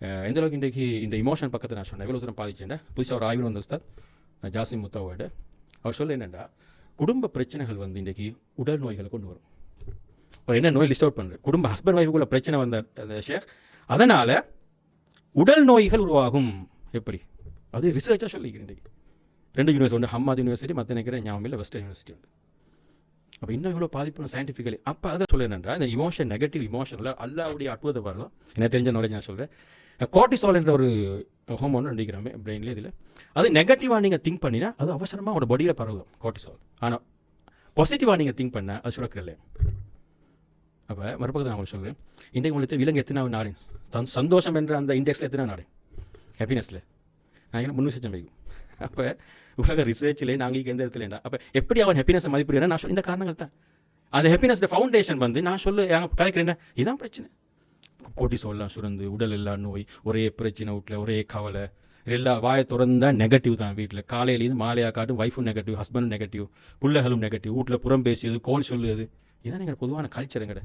Eh, எந்தளவுக்கு எந்த அளவுக்கு இன்றைக்கு இந்த இமோஷன் பக்கத்தை நான் சொன்னேன். எவ்வளோ தூரம் பாதிச்சேன்டா புதுசாக ஒரு ஆய்வு வந்த உஸ்தாத் அஹ், ஜாசிம் முத்தாவோட அவர் சொல்ல என்னென்னா குடும்ப பிரச்சனைகள் வந்து இன்றைக்கி உடல் நோய்களை கொண்டு வரும். அவர் என்ன நோய் லிஸ்ட் அவுட் பண்ணுறது குடும்ப ஹஸ்பண்ட் ஒய்ஃபுக்குள்ள பிரச்சனை வந்த அந்த ஷேக் அதனால் உடல் நோய்கள் உருவாகும். எப்படி? அது ரிசர்ச்சாக சொல்லிக்கிறேன் இன்றைக்கி. ரெண்டு யூனிவர்சிட்டி ஒன்று ஹம்மாத் யூனிவர்சிட்டி மற்ற நினைக்கிறேன் ஞாபகம் இல்லை வெஸ்டர்ன் யூனிவர்சிட்டி உண்டு. அப்போ இன்னும் இவ்வளோ பாதிப்பு சயின்டிஃபிக்கலி அப்போ அதை சொல்ல என்னன்றா இந்த இமோஷன் நெகட்டிவ் இமோஷனில் அல்லாவுடைய அற்புதத்தை வரலாம் எனக்கு தெரிஞ்ச நாலேஜ் நான் சொல்கிறேன் கோர்டிசால் என்ற ஒரு ஹோமோன்னு நினைக்கிறோமே பிரெயின்ல இதில். அது நெகட்டிவாக நீங்கள் திங்க் பண்ணினா அது அவசரமாக உங்களோட பாடியில் பரவும் கோர்டிசால் ஆனால் பாசிட்டிவாக நீங்கள் திங்க் பண்ண அது சுரக்கிறல்ல அப்போ மறுபக்கத்தில் நான் உங்களுக்கு சொல்கிறேன் இன்றைக்கு உங்களுக்கு விலங்கு எத்தனை நாடு? சந் சந்தோஷம் என்ற அந்த இண்டெக்ஸில் எத்தனை நாடு? ஹாப்பினஸில் நான் என்ன முன்னூறு லட்சம் வைக்கும் அப்போ உலக ரிசர்ச்சில் நாங்கள் இங்கே எந்த இடத்துல அப்போ எப்படி அவன் ஹாப்பினஸை மதிப்பிடுறேன் நான் சொல்ல இந்த காரணங்கள் தான் அந்த ஹாப்பினஸ் ஃபவுண்டேஷன் வந்து நான் சொல்லு கதைக்கிறேன் இதான் பிரச்சனை. கோட்டிசோல்லாம் சுரந்து உடல் எல்லாம் நோய் ஒரே பிரச்சனை வீட்டில் ஒரே கவலை. எல்லா வாயை திறந்தா நெகட்டிவ் தான் வீட்டில். காலையிலேருந்து மாலையாக காட்டும் ஒய்ஃபும் நெகட்டிவ் ஹஸ்பண்டும் நெகட்டிவ் பிள்ளைகளும் நெகட்டிவ் வீட்டில் புறம் பேசியது கோல் சொல்லுது. இதான் எங்கள் பொதுவான கல்ச்சர் எங்கட?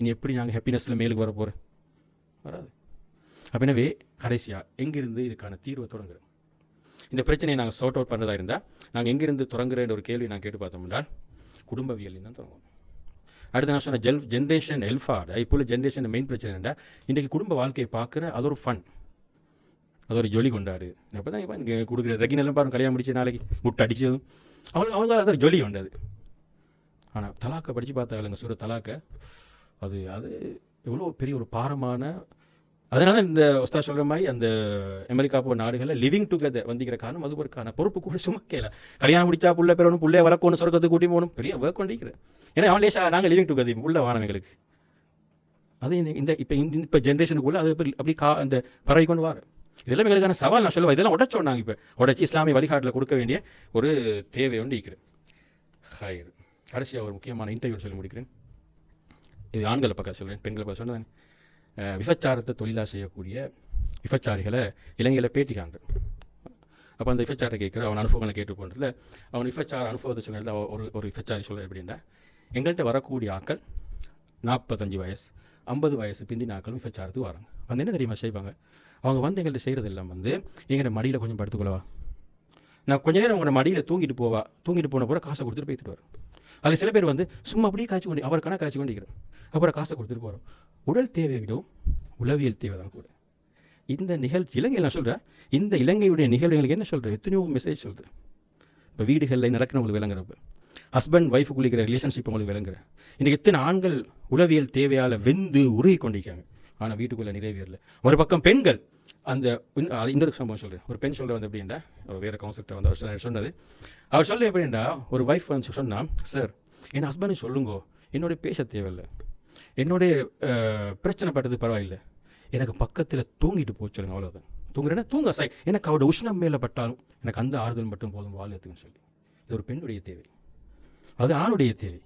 இனி எப்படி நாங்கள் ஹாப்பினஸில் மேலுக்கு வர போகிறோம் வராது. அப்ப எனவே கடைசியாக எங்கிருந்து இதுக்கான தீர்வை தொடங்குறோம்? இந்த பிரச்சனையை நாங்கள் சார்ட் அவுட் பண்ணுறதா இருந்தால் நாங்கள் எங்கிருந்து தொடங்குறேன்ற ஒரு கேள்வி நான் கேட்டு பார்த்தோம்னா குடும்பவியல் தான் தொடங்குவோம். அடுத்து நான் சொன்ன ஜெல் ஜென்ரேஷன் எல்ஃபாட இப்போ உள்ள ஜென்ரேஷன் மெயின் பிரச்சனை என்ன இன்றைக்கு குடும்ப வாழ்க்கையை பார்க்குற அது ஒரு ஃபன் அது ஒரு ஜொலி கொண்டாடு. அப்போ தான் இப்போ இங்கே கொடுக்குற ரெகினெல்லாம் பாருங்க கல்யாணம் முடிச்ச நாளைக்கு முட்டை அடித்ததும் அவங்களுக்கு அவங்க அது ஒரு ஜொலி கொண்டாது ஆனால் தலாக்கை படித்து பார்த்தாங்க சூர தலாக்கை அது அது எவ்வளோ பெரிய ஒரு பாரமான அதனால தான் இந்த உஸ்தா சொல்கிற மாதிரி அந்த அமெரிக்கா போன்ற நாடுகளில் லிவிங் டுகெதர் வந்திக்கிற காரணம் அது ஒருக்கான பொறுப்பு கூட சுமக்கல கல்யாணம் முடிச்சா புள்ள பெறணும் புள்ளைய வளர்க்கணும் சொர்க்கத்துக்கு கூட்டி போகணும். பெரிய ஒர்க் கொண்டிருக்கிறேன். ஏன்னா அவன் லேசா நாங்கள் லிவிங் டுகெதர் உள்ள வானவங்களுக்கு அது இந்த இந்த இப்போ இந்த இப்போ ஜென்ரேஷனுக்குள்ள அது அப்படி கா அந்த பறவை கொண்டு வர. இதெல்லாம் எங்களுக்கான சவால் நான் சொல்லுவேன். இதெல்லாம் உடச்சோம் நாங்கள் இப்போ. உடச்சி இஸ்லாமிய வழிகாட்டில் கொடுக்க வேண்டிய ஒரு தேவை ஒன்று இருக்கிறேன் ஹயர் கடைசியாக ஒரு முக்கியமான இன்டர்வியூ சொல்லி முடிக்கிறேன். இது ஆண்களை பக்கம் சொல்கிறேன் பெண்களை பக்கம் சொன்னதானே? விபச்சாரத்தை தொழிலாக செய்யக்கூடிய விபச்சாரிகளை இளைஞர்களை பேட்டிக்காங்க அப்போ அந்த விபச்சாரை கேட்குற அவன் அனுபவங்களை கேட்டு போன்றதுல அவன் விபச்சார அனுபவத்தை சொல்கிறது ஒரு ஒரு விபச்சாரி சொல்கிற எப்படின்னா எங்கள்கிட்ட வரக்கூடிய ஆட்கள் நாற்பத்தஞ்சு வயசு ஐம்பது வயசு பிந்தின ஆட்களும் விபச்சாரத்துக்கு வராங்க. வந்து என்ன தெரியுமா செய்வாங்க? அவங்க வந்து எங்கள்கிட்ட செய்கிறது எல்லாம் வந்து எங்களை மடியில் கொஞ்சம் படுத்துக்கொள்ளவா? நான் கொஞ்ச நேரம் உங்களோட மடியில் தூங்கிட்டு போவா தூங்கிட்டு போன கூட காசை கொடுத்துட்டு போய்த்துட்டு வரும் அது சில பேர் வந்து சும்மா அப்படியே காய்ச்சி கொண்டு அவருக்கான காய்ச்சி கொண்டிருக்கிறேன் அப்புறம் காசை கொடுத்துட்டு போகிறோம் உடல் தேவை விடும் உளவியல் தேவை தான் கூட. இந்த நிகழ்ச்சி இலங்கை நான் சொல்கிறேன் இந்த இலங்கையுடைய நிகழ்வுகளுக்கு என்ன சொல்கிறேன் எத்தனையோ மெசேஜ் சொல்கிறேன் இப்போ வீடுகளில் நடக்கிறவங்களுக்கு விளங்குறப்ப. ஹஸ்பண்ட் ஒய்ஃபுக்குள்ள இருக்கிற ரிலேஷன்ஷிப் உங்களுக்கு விளங்குறேன் இன்றைக்கி எத்தனை ஆண்கள் உளவியல் தேவையால் வெந்து உருகி கொண்டிருக்காங்க. ஆனால் வீட்டுக்குள்ளே நிறைவேறல ஒரு பக்கம் பெண்கள். அந்த இன்னொரு சம்பவம் சொல்கிறேன் ஒரு பெண் சொல்கிற வந்து எப்படின்னா வேறு கவுன்சிலர்கிட்ட வந்து அவர் சொன்னது. அவர் சொல்ல எப்படின்னா ஒரு ஒய்ஃப் வந்து சொன்னால் சார் என் ஹஸ்பண்ட் சொல்லுங்கோ. என்னோட பேச தேவையில்லை. என்னுடைய பிரச்சனை பட்டது பரவாயில்லை. எனக்கு பக்கத்தில் தூங்கிட்டு போச்சுருங்க அவ்வளோதான் தூங்குறேன்னா தூங்க சாய் எனக்கு அவரோட உஷ்ணம் மேலே பட்டாலும் எனக்கு அந்த ஆறுதல் மட்டும் போதும் வாழ்த்துக்குன்னு சொல்லி. இது ஒரு பெண்ணுடைய தேவை. அது ஆணுடைய தேவை.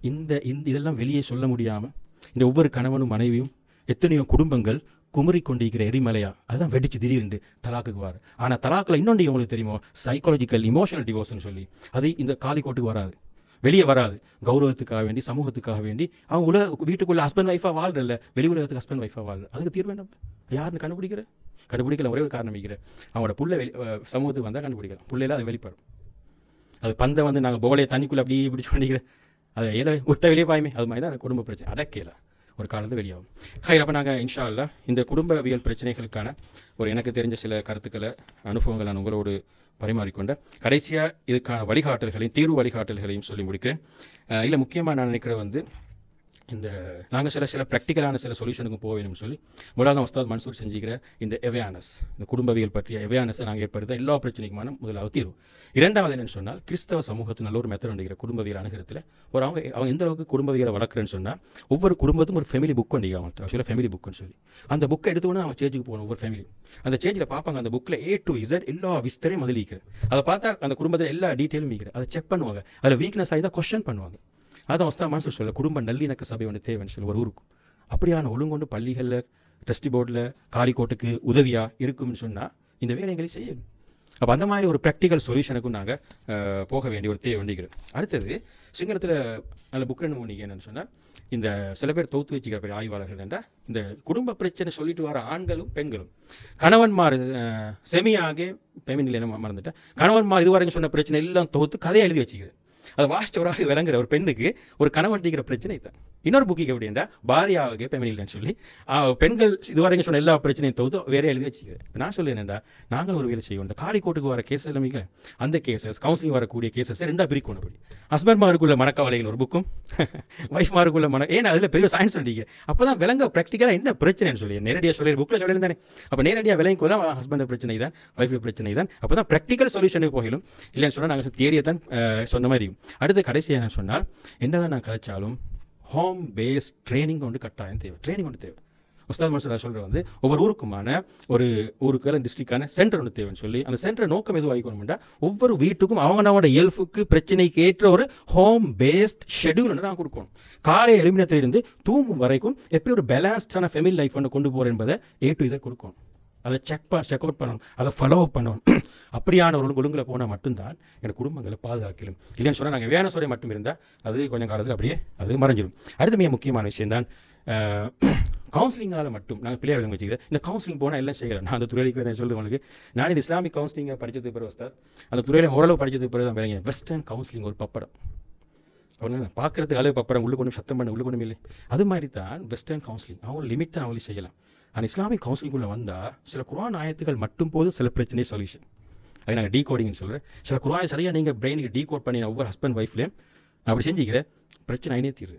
இந்த இந்த இதெல்லாம் வெளியே சொல்ல முடியாமல் இந்த ஒவ்வொரு கணவனும் மனைவியும் எத்தனையோ குடும்பங்கள் குமரி கொண்டிருக்கிற எரிமலையா அதுதான் வெடிச்சு திடீர்னு தலாக்குக்கு வர ஆனால் தலாக்கில் இன்னொன்று உங்களுக்கு தெரியுமோ? சைக்காலஜிக்கல் இமோஷனல் டிவோர்ஸ்னு சொல்லி. அது இந்த காலிக்கோட்டுக்கு வராது. வெளியே வராது. கௌரவத்துக்காக வேண்டி சமூகத்துக்காக வேண்டி. அவங்க உலக வீட்டுக்குள்ள ஹஸ்பண்ட் ஒய்ஃபாக வாழ்றல வெளி உலகத்துக்கு ஹஸ்பண்ட் ஒய்ஃபாக வாழ்ற அதுக்கு தீர்வு என்ன? யாருன்னு கண்டுபிடிக்கிற? கண்டுபிடிக்கல. ஒரே ஒரு காரணம் வைக்கிறேன் அவங்களோட புள்ள வெளி சமூகத்துக்கு வந்தால் கண்டுபிடிக்கலாம். புள்ளையில அது வெளிப்படும் அது பந்தை வந்து நாங்கள் போலையை தண்ணிக்குள்ளே அப்படியே பிடிச்சி பண்ணிக்கிறேன் அது ஏதோ விட்ட வெளியே பாயுமே. அது மாதிரி தான் அந்த குடும்ப பிரச்சனை. அதை கேளா. ஒரு காலத்து வெளியாகும். ஹை அப்போ நாங்கள் இன்ஷா அல்லாஹ் இந்த குடும்பவியல் பிரச்சனைகளுக்கான ஒரு எனக்கு தெரிஞ்ச சில கருத்துக்களை அனுபவங்களை நான் உங்களோடு பரிமாறிக்கொண்ட கடைசியாக இதுக்கான வழிகாட்டல்களையும் தீர்வு வழிகாட்டல்களையும் சொல்லி முடிக்கிறேன். இல்லை முக்கியமாக நான் நினைக்கிறேன் வந்து இந்த நாங்கள் சில சில ப்ராக்டிக்கலான சில சொல்யூஷனுக்கு போக வேணும்னு சொல்லி முதலாவது உஸ்தாத் மன்சூர் செஞ்சுக்கிற இந்த அவேர்னஸ் இந்த குடும்பவியல் பற்றிய அவேர்னஸை நாங்கள் ஏற்படுத்த எல்லா பிரச்சனைக்குமான முதலாவது தீர்வு. இரண்டாவது என்னன்னு சொன்னால் கிறிஸ்தவ சமூகத்தில் நல்ல ஒரு மெத்தட் அண்டிக்கிற குடும்பவியல் அணுகிறதுல ஒரு அவங்க அவங்க எந்த அளவுக்கு குடும்பவியலை வளர்க்குறேன்னு சொன்னால் ஒவ்வொரு குடும்பத்தும் ஒரு ஃபேமிலி புக் வண்டிங்க அவங்க ஆக்சுவலாக ஃபேமிலி புக்குன்னு சொல்லி. அந்த புக்கை எடுத்தோன்னே அவங்க சேஞ்சுக்கு போகணும் ஒவ்வொரு ஃபேமிலி அந்த சேஞ்சில் பார்ப்பாங்க அந்த புக்கில் ஏ டு இசட் எல்லா விஸ்தரையும் முதல் இருக்கிற அதை பார்த்தா அந்த குடும்பத்தில் எல்லா டீட்டெயிலும் இருக்கிற அதை செக் பண்ணுவாங்க. அதில் வீக்னஸ் ஆகி தான் கொஸ்டின் பண்ணுவாங்க. அதான் வஸ்தா மனசு சொல்ல குடும்ப நல்லிணக்க சபை ஒன்று தேவைன்னு சொல்லி ஒரு ஊருக்கு. அப்படியான ஒழுங்கொண்டு பள்ளிகளில் ட்ரஸ்டி போர்டில் காலிக்கோட்டுக்கு உதவியாக இருக்கும்னு சொன்னால் இந்த வேலைகளை செய்யணும் அப்போ அந்த மாதிரி ஒரு ப்ராக்டிக்கல் சொல்யூஷனுக்கும் நாங்கள் போக வேண்டிய ஒரு தேவை வேண்டிக்கிறோம் அடுத்தது சிங்களத்தில் நல்ல புக் ரெண்டு மூணு என்னன்னு சொன்னால் இந்த சில பேர் தோத்து வச்சுக்கிற பெரிய ஆய்வாளர்கள் என்றால் இந்த குடும்ப பிரச்சனை சொல்லிட்டு வர ஆண்களும் பெண்களும். கணவன்மார் செமியாக பெமினில் என்ன மறந்துட்டேன். கணவன்மார் இதுவரைக்கும் சொன்ன பிரச்சனை எல்லாம் தோத்து கதையை எழுதி வச்சுக்கிறேன். அதை வாசிச்சவராக விளங்குற ஒரு பெண்ணுக்கு ஒரு கணவன் பிரச்சனை தான் இன்னொரு புக்கிக்கு எப்படின்னா பாரியாவுக்கு பெமினில்னு சொல்லி. பெண்கள் இதுவரைக்கும் சொன்ன எல்லா பிரச்சனையும் தொகுத்து வேற எழுதி வச்சுக்கிறேன் நான் சொல்லுறேன்டா நாங்கள் ஒரு வேலை செய்வோம். இந்த காலிக்கோட்டுக்கு வர கேஸ் எல்லாமே அந்த கேசஸ் கவுன்சிலிங் வரக்கூடிய கேசஸ் ரெண்டாக பிரிக்கணும் அப்படி. ஹஸ்பண்ட் மாருக்குள்ள மனக்கவலைகள் ஒரு புக்கும் ஒய்ஃப் மாருக்குள்ள மன ஏன்னா அதில் பெரிய சயின்ஸ் சொல்லிங்க அப்போ தான் விலங்க ப்ராக்டிக்கலாக என்ன பிரச்சனைன்னு சொல்லி நேரடியாக சொல்லி புக்கில் சொல்லியிருந்தானே அப்போ நேரடியாக விளங்கி தான் ஹஸ்பண்ட் பிரச்சனை தான் ஒய்ஃபு பிரச்சனை தான் அப்போ தான் ப்ராக்டிக்கல் சொல்யூஷனுக்கு போகலும். இல்லைன்னு சொன்னால் நாங்கள் தேரியை தான் சொன்ன மாதிரி. அடுத்து கடைசியாக என்ன சொன்னால் என்னதான் நான் கதைச்சாலும் ஹோம் பேஸ் ட்ரைனிங் ஒன்று கட்டாயம் தேவை. ட்ரைனிங் ஒன்று தேவை. உஸ்தாத் மன்சூர் சொல்கிற வந்து ஒவ்வொரு ஊருக்குமான ஒரு ஊருக்கான டிஸ்ட்ரிக்டான சென்டர் ஒன்று தேவைன்னு சொல்லி அந்த சென்டர் நோக்கம் எதுவும் ஆகிக்கணும்னா ஒவ்வொரு வீட்டுக்கும் அவங்களோட இயல்புக்கு பிரச்சனைக்கு ஏற்ற ஒரு ஹோம் பேஸ்ட் ஷெடியூல் ஒன்று நான் கொடுக்கணும். காலை எலுமினத்திலிருந்து தூங்கும் வரைக்கும் எப்படி ஒரு பேலன்ஸ்டான ஃபெமிலி லைஃப் ஒன்று கொண்டு போகிறேன் என்பதை ஏ டு இதை கொடுக்கணும். அதை செக் ப செக் அவுட் பண்ணணும். அதை ஃபாலோ அப் பண்ணணும். அப்படியான ஒரு ஒழுங்குல போனால் மட்டும்தான் எங்கள் குடும்பங்களை பாதுகாக்கலும். இல்லைன்னு சொன்னால் நாங்கள் வேண சொல்ல மட்டும் இருந்தால் அது கொஞ்சம் காலத்தில் அப்படியே அது மறைஞ்சிடும் அடுத்த மிக முக்கியமான விஷயம் தான் கவுன்சிலிங்கால் மட்டும் நாங்கள் பிள்ளையாக விளங்க வச்சுக்கிறேன். இந்த கவுன்சிலிங் போனால் எல்லாம் செய்கிறேன் நான் அந்த துறைக்கு நான் சொல்லுவேன் உங்களுக்கு. நான் இந்த இஸ்லாமிக் கவுன்சிலிங்கை படித்தது பிறகு சார் அந்த துறையில் ஓரளவு படித்தது பிறகு தான் விளங்கினேன். வெஸ்டர்ன் கவுன்சிலிங் ஒரு பப்படம். ஒன்று பார்க்குறதுக்கு அளவு பப்படம் உள்ளுக்கு ஒன்றும் சத்தம் பண்ண உள்ளுக்கு ஒன்றும் இல்லை. அது மாதிரி தான் வெஸ்டர்ன் கவுன்சிலிங் அவங்க லிமிட் தான் அவங்களே செய்யலாம். அண்ட் இஸ்லாமிக் கவுன்சிலிங்குள்ளே வந்தால் சில குரான் ஆயத்துகள் மட்டும் போதும் சில பிரச்சனை சொல்யூஷன் அது நாங்கள் டீ கோடிங்னு சொல்கிறேன் சில குரானை சரியாக நீங்கள் பிரெயினுக்கு டீ கோட் பண்ணி ஒவ்வொரு ஹஸ்பண்ட் ஒய்ஃப்லேயும் நான் அப்படி செஞ்சுக்கிறேன். பிரச்சனை ஐநே தீருது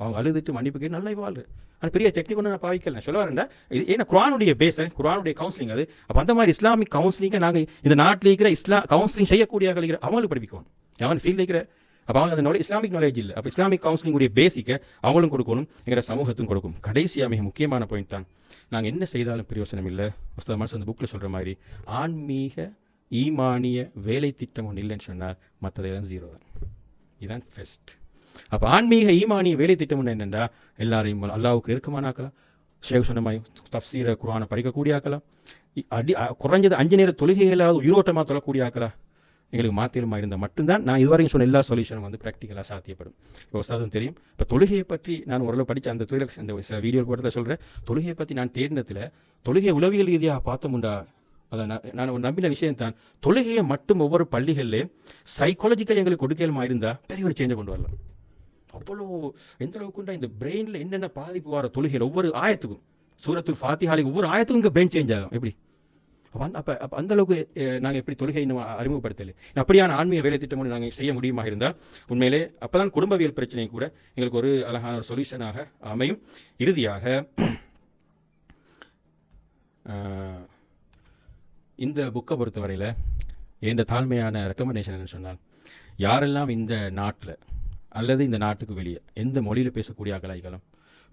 அவங்க அழுதுட்டு மன்னிப்பு கேட்டு நல்லா வாழ்று ஆனால் பெரிய டெக்னிக் ஒன்று நான் பாவிக்கல. சொல்ல வரேன்டா. இது ஏன்னா குரானுடைய பேஸ் eh? குரானுடைய கவுன்சிலிங் அது. அப்போ அந்த மாதிரி இஸ்லாமிக் கவுன்சிலிங்கை நாங்கள் இந்த நாட்டில் இருக்கிற இஸ்லா கவுன்சிலிங் செய்யக்கூடிய இருக்கிற அவங்களுக்கு படிப்பிக்கணும். அவன் ஃபீல்டில் இருக்கிற அப்போ அவங்க அந்த நாலேஜ் இஸ்லாமிக் நாலேஜ் இல்லை. அப்போ இஸ்லாமிக் கவுன்சிலிங்குடைய பேசிக்கை அவங்களும் கொடுக்கணும் எங்கிற சமூகத்தும் கொடுக்கும் கடைசியாக மிக முக்கியமான பாயிண்ட் தான். நாங்கள் என்ன செய்தாலும் பிரயோசனம் இல்லை. உஸ்தாத் மனசு அந்த புக்கில் சொல்கிற மாதிரி ஆன்மீக ஈமானிய வேலை திட்டம் ஒன்று இல்லைன்னு சொன்னால் மற்றதெல்லாம் ஜீரோ தான். இதுதான் ஃபெஸ்ட் அப்போ ஆன்மீக ஈமானிய வேலை திட்டம் ஒன்று என்னென்னா எல்லாரையும் அல்லாவுக்கு நெருக்கமான ஆக்கலாம். ஷேக் சொன்ன மாதிரி தப்சீரை குரானை படிக்கக்கூடிய ஆக்கலாம். அடி குறைஞ்சது அஞ்சு நேர தொழுகைகளாவது உயிரோட்டமாக தொழக்கூடிய ஆக்கலாம். எங்களுக்கு மாத்திரமாக இருந்தால் மட்டும்தான் நான் இதுவரையும் சொன்ன எல்லா சொல்யூஷனும் வந்து ப்ராக்டிக்கலாக சாத்தியப்படும். இப்போ உஸ்தாதும் தெரியும். இப்போ தொழுகையை பற்றி நான் ஓரளவு படித்த அந்த துறையில் அந்த சில வீடியோ போட்டதை சொல்கிறேன் தொழுகையை பற்றி நான் தேடினத்தில் தொழுகை உளவியல் ரீதியாக பார்த்தோம்டா அதை நான் நான் ஒரு நம்பின விஷயம் தான் தொழுகையை மட்டும் ஒவ்வொரு பள்ளிகள்லேயும் சைக்காலஜிக்கல் எங்களுக்கு கொடுக்கலுமா இருந்தால் பெரிய ஒரு சேஞ்சை கொண்டு வரலாம். அவ்வளோ எந்த அளவுக்குண்டா இந்த பிரெயினில் என்னென்ன பாதிப்பு வர தொழுகையில்? ஒவ்வொரு ஆயத்துக்கும். சூரத்துல் ஃபாத்திஹாலி ஒவ்வொரு ஆயத்துக்கும் இங்கே பிரெயின் சேஞ்ச் ஆகும். எப்படி? அப்போ அந்த அப்போ அப்போ அந்த அளவுக்கு நாங்கள் எப்படி தொழுகை இன்னும் அறிமுகப்படுத்தலை? அப்படியான ஆன்மீக வேலை திட்டம் ஒன்று நாங்கள் செய்ய முடியுமா இருந்தால் உண்மையிலே அப்போ தான் குடும்பவியல் பிரச்சனை கூட எங்களுக்கு ஒரு அழகான ஒரு சொல்யூஷனாக அமையும். இறுதியாக இந்த புக்கை பொறுத்தவரையில் எந்த தாழ்மையான ரெக்கமெண்டேஷன் என்ன சொன்னால் யாரெல்லாம் இந்த நாட்டில் அல்லது இந்த நாட்டுக்கு வெளியே எந்த மொழியில் பேசக்கூடிய அகலாய்களும்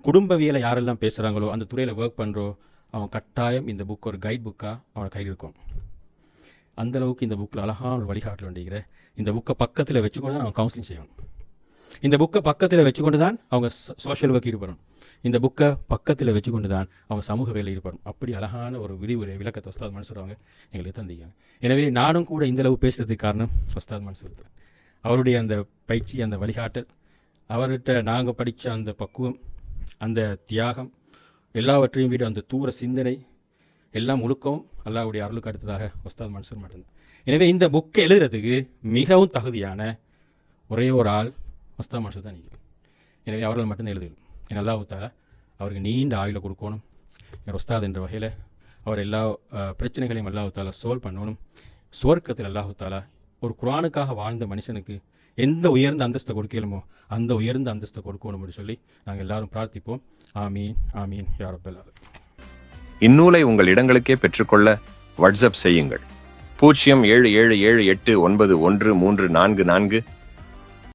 குடும்பவியலை யாரெல்லாம் பேசுகிறாங்களோ அந்த துறையில் ஒர்க் பண்ணுறோம் அவன் கட்டாயம் இந்த புக் ஒரு கைட் புக்காக அவன் கையில் இருக்கும். அந்த அளவுக்கு இந்த புக்கில் அழகான ஒரு வழிகாட்டல் வேண்டிய இந்த புக்கை பக்கத்தில் வச்சுக்கொண்டு தான் அவன் கவுன்சிலிங் செய்யணும் இந்த புக்கை பக்கத்தில் வச்சுக்கொண்டு தான் அவங்க சோஷியல் ஒர்க் ஈடுபடணும். இந்த புக்கை பக்கத்தில் வச்சுக்கொண்டு தான் அவங்க சமூக வேலை ஈடுபடும் அப்படி அழகான ஒரு விரிவுரை விளக்கத்தை உஸ்தாத் மன்சூர் அவங்க எங்களுக்கு தந்திக்காங்க எனவே நானும் கூட இந்த அளவு காரணம் உஸ்தாத் மன்சூர் தான் அவருடைய அந்த பயிற்சி அந்த வழிகாட்டல் அவர்கிட்ட நாங்கள் படித்த அந்த பக்குவம் அந்த தியாகம் எல்லாவற்றையும் விட அந்த தூர சிந்தனை எல்லாம் முழுக்கவும் அல்லாவுடைய அருளுக்கு அடுத்ததாக உஸ்தாத் மன்சூர் மட்டும்தான் எனவே இந்த புக்கை எழுதுறதுக்கு மிகவும் தகுதியான ஒரே ஒரு ஆள் உஸ்தாத் மன்சூர் தான் நீங்கள் எனவே அவர்கள் மட்டும்தான் எழுதணும் என் அல்லாஹ் அவருக்கு நீண்ட ஆயுள கொடுக்கணும். என் உஸ்தாத் என்ற வகையில் அவர் எல்லா பிரச்சனைகளையும் அல்லாஹு தாலா சோல்வ் பண்ணணும். சுவர்க்கத்தில் அல்லாஹு தாலா ஒரு குரானுக்காக வாழ்ந்த மனுஷனுக்கு எந்த உயர்ந்த அந்தஸ்தை கொடுக்கலுமோ அந்த உயர்ந்த அந்தஸ்தை கொடுக்கணும்னு சொல்லி நாங்கள் எல்லாரும் பிரார்த்திப்போம். ஆமீன் ஆமீன் யாரப்பெல்லாம் இந்நூலை உங்கள் இடங்களுக்கே பெற்றுக்கொள்ள வாட்ஸ்அப் செய்யுங்கள். பூஜ்ஜியம் ஏழு ஏழு ஏழு எட்டு ஒன்பது ஒன்று மூன்று நான்கு நான்கு